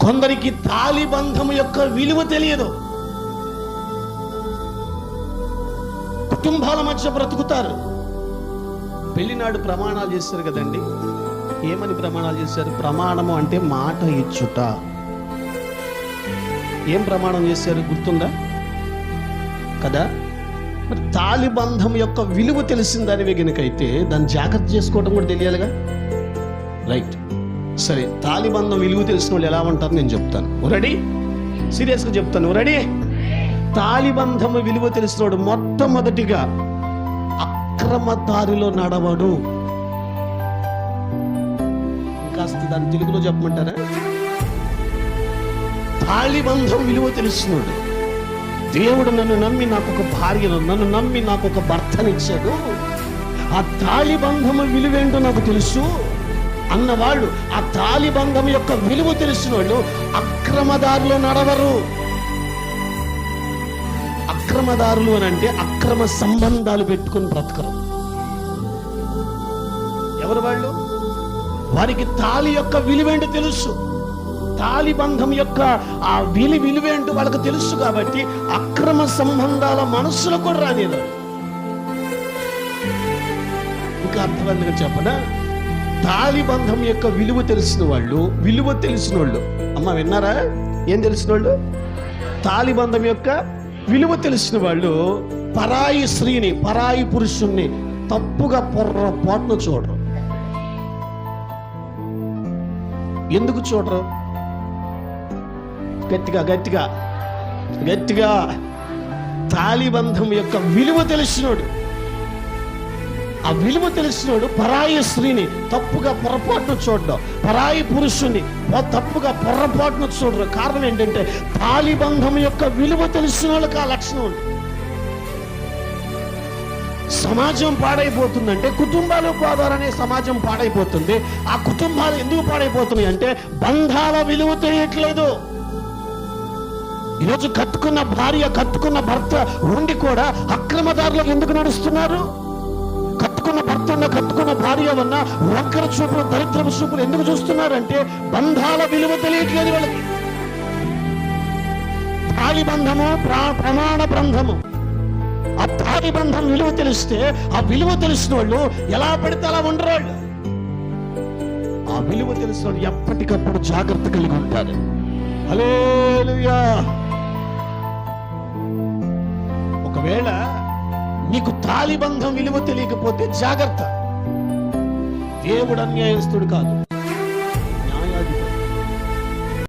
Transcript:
కొందరికి తాలిబంధం యొక్క విలువ తెలియదు. కుటుంబాల మధ్య బ్రతుకుతారు. పెళ్ళినాడు ప్రమాణాలు చేశారు కదండి. ఏమని ప్రమాణాలు చేశారు ప్రమాణము అంటే మాట ఇచ్చుట. ఏం ప్రమాణం చేశారు గుర్తుందా? కదా? మరి తాలిబంధం యొక్క విలువ తెలిసిన దానివే గనుకైతే దాన్ని జాగ్రత్త చేసుకోవడం కూడా తెలియాలిగా? రైట్. సరే తాలిబంధం విలువ తెలిసిన వాళ్ళు ఎలా ఉంటారు నేను చెప్తాను. రెడీ సీరియస్గా చెప్తాను. రెడీ తాలిబంధం విలువ తెలిసినోడు మొట్టమొదటిగా అక్రమ దారిలో నడవడు. కాస్త దాని తెలుగులో చెప్పమంటారా? తాళిబంధం విలువ తెలుస్తున్నాడు దేవుడు నన్ను నమ్మి నాకు ఒక భార్యను నన్ను నమ్మి నాకు ఒక భర్తనిచ్చాడు. ఆ తాళిబంధము విలువేంటో నాకు తెలుసు. అన్నవాళ్ళు ఆ తాళిబంధం యొక్క విలువ తెలిసిన వాళ్ళు అక్రమదారులు నడవరు అక్రమదారులు అని అంటే అక్రమ సంబంధాలు పెట్టుకుని బ్రతకరు. ఎవరు వాళ్ళు? వారికి తాళి యొక్క విలువేంటో తెలుసు? తాలిబంధం యొక్క ఆ విలి విలువేంటో వాళ్ళకి తెలుసు కాబట్టి అక్రమ సంబంధాల మనస్సులో కూడా రాలేదు ఇంకా అర్థవంతంగా చెప్పనా? తాళిబంధం యొక్క విలువ తెలిసిన వాళ్ళు విలువ తెలిసిన వాళ్ళు అమ్మ విన్నారా? ఏం తెలిసిన వాళ్ళు తాలిబంధం యొక్క విలువ తెలిసిన వాళ్ళు పరాయి స్త్రీని పరాయి పురుషుణ్ణి తప్పుగా పొర్రపాటును చూడరు. ఎందుకు చూడరు? గట్టిగా గట్టిగా గట్టిగా తాలిబంధం యొక్క విలువ తెలిసినోడు. ఆ విలువ తెలిసినోడు పరాయి స్త్రీని తప్పుగా పొరపాటును చూడడం పరాయి పురుషుని తప్పుగా పొరపాటును చూడడం కారణం ఏంటంటే తాలిబంధం యొక్క విలువ తెలిసిన వాళ్ళకి ఆ లక్షణం ఉంది. సమాజం పాడైపోతుందంటే కుటుంబాలు పోదారనే సమాజం పాడైపోతుంది. ఆ కుటుంబాలు ఎందుకు పాడైపోతున్నాయి అంటే బంధాల విలువ తెలియట్లేదు. ఈరోజు కట్టుకున్న భార్య కట్టుకున్న భర్త ఉండి కూడా అక్రమదారులకు ఎందుకు నడుస్తున్నారు? కట్టుకున్న భర్త ఉన్న కట్టుకున్న భార్య ఉన్న వంకర చూపులు దరిద్రపు చూపులు ఎందుకు చూస్తున్నారంటే బంధాల విలువ తెలియట్లేదు వాళ్ళకి. తాలి బంధము ప్రమాణ బంధము. ఆ తాలి బంధం విలువ తెలిస్తే ఆ విలువ తెలిసిన వాళ్ళు ఎలా పడితే అలా ఉండరు వాళ్ళు. ఆ విలువ తెలిసిన వాళ్ళు ఎప్పటికప్పుడు జాగ్రత్త కలిగి ఉంటారు. హలో ఒకవేళ నీకు తాలిబంధం విలువ తెలియకపోతే జాగ్రత్త. దేవుడు అన్యాయస్తుడు కాదు.